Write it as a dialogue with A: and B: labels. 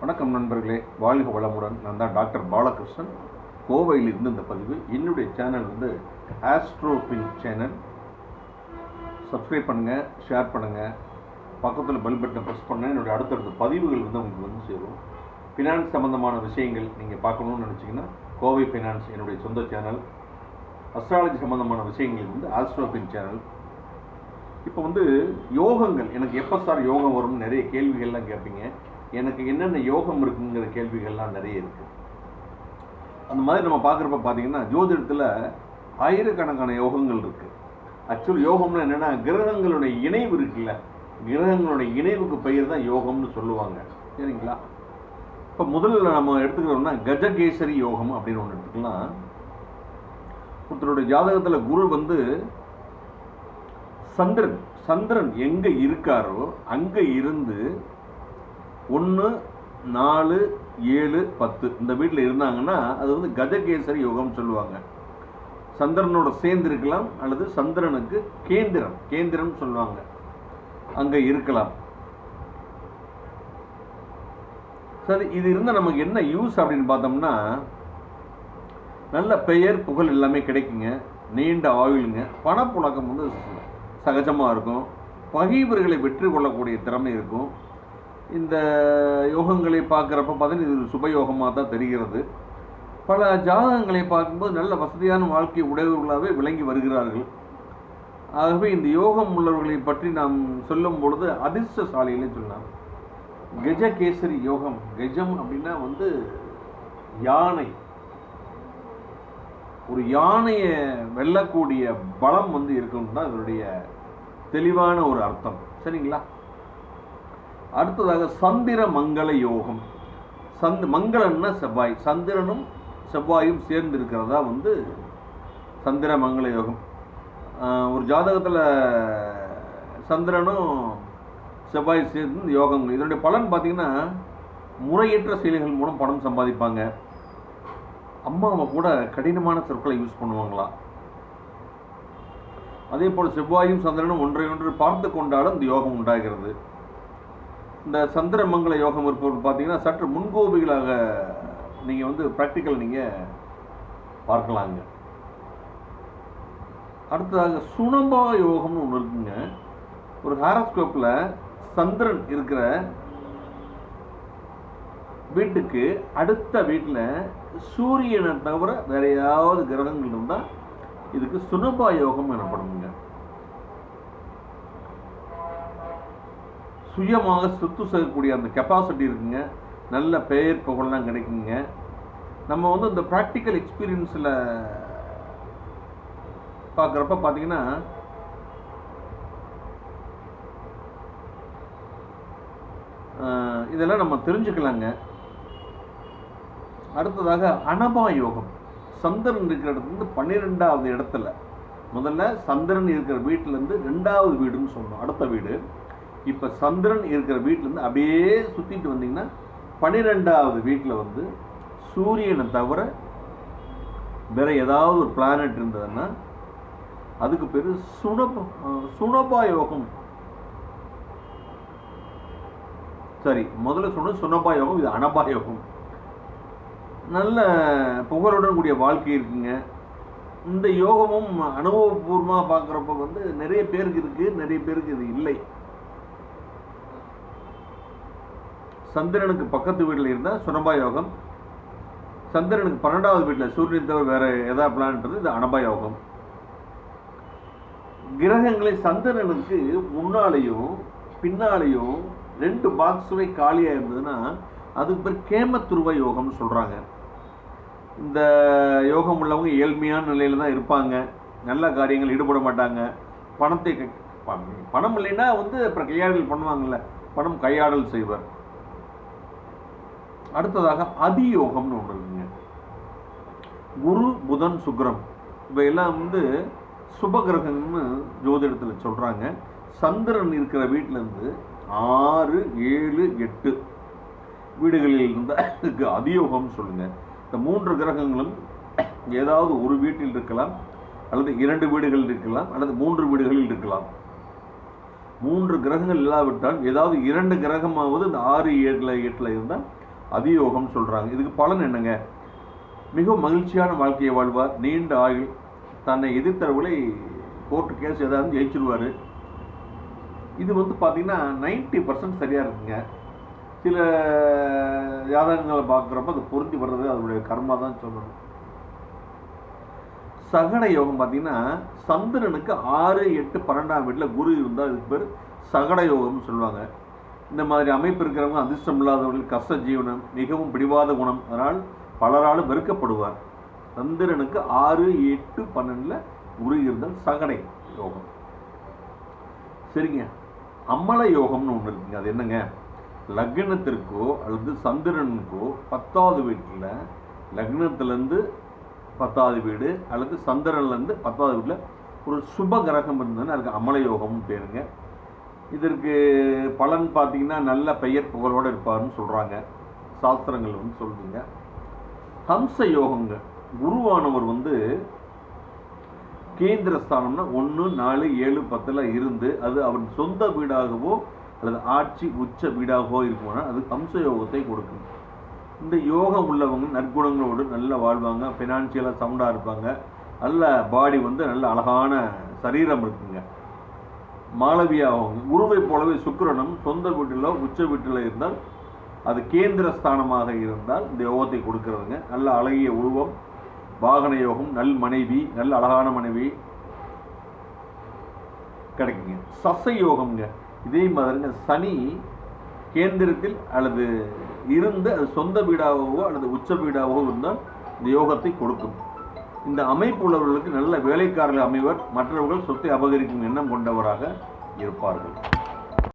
A: வணக்கம் நண்பர்களே. வாழ்க வளமுடன். நான் தான் டாக்டர் பாலகிருஷ்ணன். கோவையில் இருந்து இந்த பதிவு என்னுடைய சேனல் வந்து ஆஸ்ட்ரோபின் சேனல். சப்ஸ்கிரைப் பண்ணுங்கள் ஷேர் பண்ணுங்கள் பக்கத்தில் பெல் பட்டனை ப்ரெஸ் பண்ண என்னுடைய அடுத்தடுத்த பதிவுகள் வந்து உங்களுக்கு வந்து சேரும். ஃபினான்ஸ் சம்மந்தமான விஷயங்கள் நீங்கள் பார்க்கணும்னு நினச்சிங்கன்னா கோவை ஃபினான்ஸ் என்னுடைய சொந்த சேனல். அஸ்ட்ராலஜி சம்மந்தமான விஷயங்கள் வந்து ஆஸ்ட்ரோபின் சேனல். இப்போ வந்து யோகங்கள். எனக்கு எப்போ சார் யோகம் வரும்னு நிறைய கேள்விகள்லாம் கேட்பீங்க. எனக்கு என்னென்ன யோகம் இருக்குங்கிற கேள்விகள்லாம் நிறைய இருக்குது அந்த மாதிரி நம்ம பார்க்குறப்ப பார்த்தீங்கன்னா ஜோதிடத்தில் ஆயிரக்கணக்கான யோகங்கள் இருக்குது ஆக்சுவல் யோகம்னா என்னென்னா கிரகங்களுடைய இணைவு இருக்குல்ல கிரகங்களுடைய இணைவுக்கு பெயர் தான் யோகம்னு சொல்லுவாங்க. சரிங்களா? இப்போ முதல்ல நம்ம எடுத்துக்கிறோம்னா கஜகேசரி யோகம் அப்படின்னு ஒன்று எடுத்துக்கலாம். ஒருத்தருடைய ஜாதகத்தில் குரு வந்து சந்திரன் சந்திரன் எங்கே இருக்காரோ அங்கே இருந்து ஒன்று நாலு ஏழு பத்து. இந்த வீட்டில் இருந்தாங்கன்னா அது வந்து கஜகேசரி யோகம் சொல்லுவாங்க. சந்திரனோட சேர்ந்து இருக்கலாம் அல்லது சந்திரனுக்கு கேந்திரம் கேந்திரம் சொல்லுவாங்க. அங்கே இருக்கலாம். சரி இது இருந்தால் நமக்கு என்ன யூஸ் அப்படின்னு பார்த்தோம்னா நல்ல பெயர் புகழ் எல்லாமே கிடைக்குங்க. நீண்ட ஆயுளுங்க. பணப்புழக்கம் வந்து சகஜமாக இருக்கும். பகைவர்களை வெற்றி கொள்ளக்கூடிய திறமை இருக்கும். இந்த யோகங்களை பார்க்குறப்ப பார்த்தீங்கன்னா இது சுபயோகமாக தான் தெரிகிறது. பல ஜாதகங்களை பார்க்கும்போது நல்ல வசதியான வாழ்க்கை உடையவர்களாகவே விளங்கி வருகிறார்கள். ஆகவே இந்த யோகம் உள்ளவர்களை பற்றி நாம் சொல்லும் பொழுது அதிர்ஷ்டசாலிகளை சொல்லலாம். கஜகேசரி யோகம் கஜம் அப்படின்னா வந்து யானை. ஒரு யானையை வெல்லக்கூடிய பலம் வந்து இருக்கணும் தான் இதனுடைய தெளிவான ஒரு அர்த்தம். சரிங்களா? அடுத்ததாக சந்திர மங்கள யோகம். சந்த் மங்களன்னா செவ்வாய். சந்திரனும் செவ்வாயும் சேர்ந்து இருக்கிறதா வந்து சந்திர மங்கள யோகம். ஒரு ஜாதகத்தில் சந்திரனும் செவ்வாய் சேர்ந்து இந்த யோகம் இதனுடைய பலன் பார்த்தீங்கன்னா முறையற்ற செயல்கள் மூலம் பணம் சம்பாதிப்பாங்க. அம்மா அம்மா கூட கடினமான சொற்களை யூஸ் பண்ணுவாங்களா? அதே போல் செவ்வாயும் சந்திரனும் ஒன்றை ஒன்று பார்த்து கொண்டாலும் இந்த யோகம் உண்டாகிறது. இந்த சந்திரமங்கல யோகம் இருப்பவர் பார்த்தீங்கன்னா சற்று முன்கோபிகளாக நீங்கள் வந்து ப்ராக்டிக்கல் நீங்கள் பார்க்கலாங்க. அடுத்ததாக சுனம்பா யோகம்னு ஒன்று இருக்குங்க. ஒரு ஹாரோஸ்கோப்பில் சந்திரன் இருக்கிற வீட்டுக்கு அடுத்த வீட்டில் சூரியனை தவிர வேற ஏதாவது கிரகங்கள் இருந்தால் இதுக்கு சுனபா யோகம் எனப்படுங்க. சுயமாக சுத்து செய்யக்கூடிய அந்த கெப்பாசிட்டி இருக்குங்க. நல்ல பெயர் புகழ்லாம் கிடைக்குங்க. நம்ம வந்து இந்த ப்ராக்டிக்கல் எக்ஸ்பீரியன்ஸில் பார்க்குறப்ப பார்த்தீங்கன்னா இதெல்லாம் நம்ம தெரிஞ்சுக்கலாங்க. அடுத்ததாக அனபா யோகம். சந்திரன் இருக்கிற இடத்துல இருந்து பன்னிரெண்டாவது இடத்துல. முதல்ல சந்திரன் இருக்கிற வீட்டிலேருந்து ரெண்டாவது வீடுன்னு சொல்லணும் அடுத்த வீடு. இப்போ சந்திரன் இருக்கிற வீட்டிலேருந்து அப்படியே சுற்றிட்டு வந்தீங்கன்னா பன்னிரெண்டாவது வீட்டில் வந்து சூரியனை தவிர வேற ஏதாவது ஒரு பிளானட் இருந்ததுன்னா அதுக்கு பேர் சுனப சுனபா யோகம். சரி முதல்ல சொன்னது சுனபா யோகம் இது அனபா யோகம். நல்ல புகழுடன் கூடிய வாழ்க்கை இருக்குங்க. இந்த யோகமும் அனுபவபூர்வமாக பார்க்குறப்ப வந்து நிறைய பேருக்கு இருக்குது நிறைய பேருக்கு இது இல்லை. சந்திரனுக்கு பக்கத்து வீட்டில் இருந்தால் சுனபா யோகம் சந்திரனுக்கு பன்னெண்டாவது வீட்டில் சூரியன் தவிர வேறு எதா பிளான்றது இது அனபா யோகம் கிரகங்களை சந்திரனுக்கு முன்னாலேயும் பின்னாலேயும் ரெண்டு பாக்ஸுமே காலியாக இருந்ததுன்னா அதுக்கு பேர் கேமத்துருவ யோகம்னு சொல்கிறாங்க இந்த யோகம் உள்ளவங்க ஏழ்மையான நிலையில் தான் இருப்பாங்க. நல்ல காரியங்கள் ஈடுபட மாட்டாங்க. பணத்தை பணம் இல்லைன்னா வந்து அப்புறம் கையாடல் பண்ணுவாங்கள்ல பணம் கையாடல் செய்வர். அடுத்ததாக அதியோகம்னு ஒன்று இருக்குங்க. குரு புதன் சுக்கிரம் இவையெல்லாம் வந்து சுப கிரகம்னு ஜோதிடத்தில் சொல்கிறாங்க சந்திரன் இருக்கிற வீட்டிலேருந்து ஆறு ஏழு எட்டு வீடுகளில் இருந்தால் இதுக்கு அதியோகம்னு சொல்லுங்கள் இந்த மூன்று கிரகங்களும் ஏதாவது ஒரு வீட்டில் இருக்கலாம் அல்லது இரண்டு வீடுகளில் இருக்கலாம் அல்லது மூன்று வீடுகளில் இருக்கலாம். மூன்று கிரகங்கள் இல்லாவிட்டால் ஏதாவது இரண்டு கிரகமாவது இந்த ஆறு ஏழில் எட்டில் இருந்தால் அதியோகம் சொல்கிறாங்க இதுக்கு பலன் என்னங்க? மிகவும் மகிழ்ச்சியான வாழ்க்கையை வாழ்வார். நீண்ட ஆயுள். தன்னை எதிர்த்தவர்களை கோர்ட்டு கேஸ் ஏதாவது ஜெயிச்சிருவார். இது வந்து பார்த்திங்கன்னா நைன்டி பர்சன்ட் சரியாக இருக்குங்க. சில ஜாதகங்களை பார்க்குறப்ப அது பொருந்தி வர்றது அதனுடைய கர்மா தான் சொல்லணும். சகட யோகம் பார்த்தீங்கன்னா சந்திரனுக்கு ஆறு எட்டு பன்னெண்டாம் வீட்டில் குரு இருந்தால் இதுக்கு பேர் சகட யோகம்னு சொல்லுவாங்க. இந்த மாதிரி அமைப்பு இருக்கிறவங்க அதிர்ஷ்டம் இல்லாதவர்கள் கஷ்ட ஜீவனம் மிகவும் பிடிவாத குணம். அதனால் பலராலும் வெறுக்கப்படுவார். சந்திரனுக்கு ஆறு எட்டு பன்னெண்டில் குரு இருந்தால் சகடை யோகம். சரிங்க. அம்மல யோகம்னு ஒன்று இருக்குங்க. அது என்னங்க? லக்னத்திற்கோ அல்லது சந்திரனுக்கோ பத்தாவது வீட்டில் லக்னத்திலேருந்து பத்தாவது வீடு அல்லது சந்திரன்லேருந்து பத்தாவது வீட்டில் ஒரு சுப கிரகம் இருந்ததுன்னா அதுக்கு அமல யோகம்னு பேருங்க. இதற்கு பலன் பார்த்தீங்கன்னா நல்ல பெயர் புகழோடு இருப்பார்னு சொல்கிறாங்க சாஸ்திரங்கள் வந்து சொல்லுதுங்க. ஹம்ச யோகங்க. குருவானவர் வந்து கேந்திர ஸ்தானம்னா ஒன்று நாலு ஏழு பத்தில் இருந்து அது அவர் சொந்த வீடாகவோ அல்லது ஆட்சி உச்ச வீடாகவோ இருக்குமானால் அது ஹம்ச யோகத்தை கொடுக்கும். இந்த யோகம் உள்ளவங்க நற்குணங்களோடு நல்லா வாழ்வாங்க ஃபினான்ஷியலாக சவுண்டாக இருப்பாங்க. நல்ல பாடி வந்து நல்ல அழகான சரீரம் இருக்குங்க. மாளவியாகவும் குருவை போலவே சுக்கிரனும் சொந்த வீட்டிலோ உச்ச வீட்டில் இருந்தால் அது கேந்திர ஸ்தானமாக இருந்தால் இந்த யோகத்தை கொடுக்கறதுங்க. நல்ல அழகிய உருவம் வாகன யோகம் நல் மனைவி நல்ல அழகான மனைவி கிடைக்குங்க. சச யோகம்ங்க. இதே மாதிரிங்க. சனி கேந்திரத்தில் அல்லது இருந்து அது சொந்த வீடாகவோ அல்லது உச்ச வீடாகவோ இருந்தால் இந்த யோகத்தை கொடுக்கும். இந்த அமைப்பு உள்ளவர்களுக்கு நல்ல வேலைக்காரர்கள் அமைவர் மற்றவர்கள் சொத்தை அபகரிக்கும் எண்ணம் கொண்டவராக இருப்பார்கள்.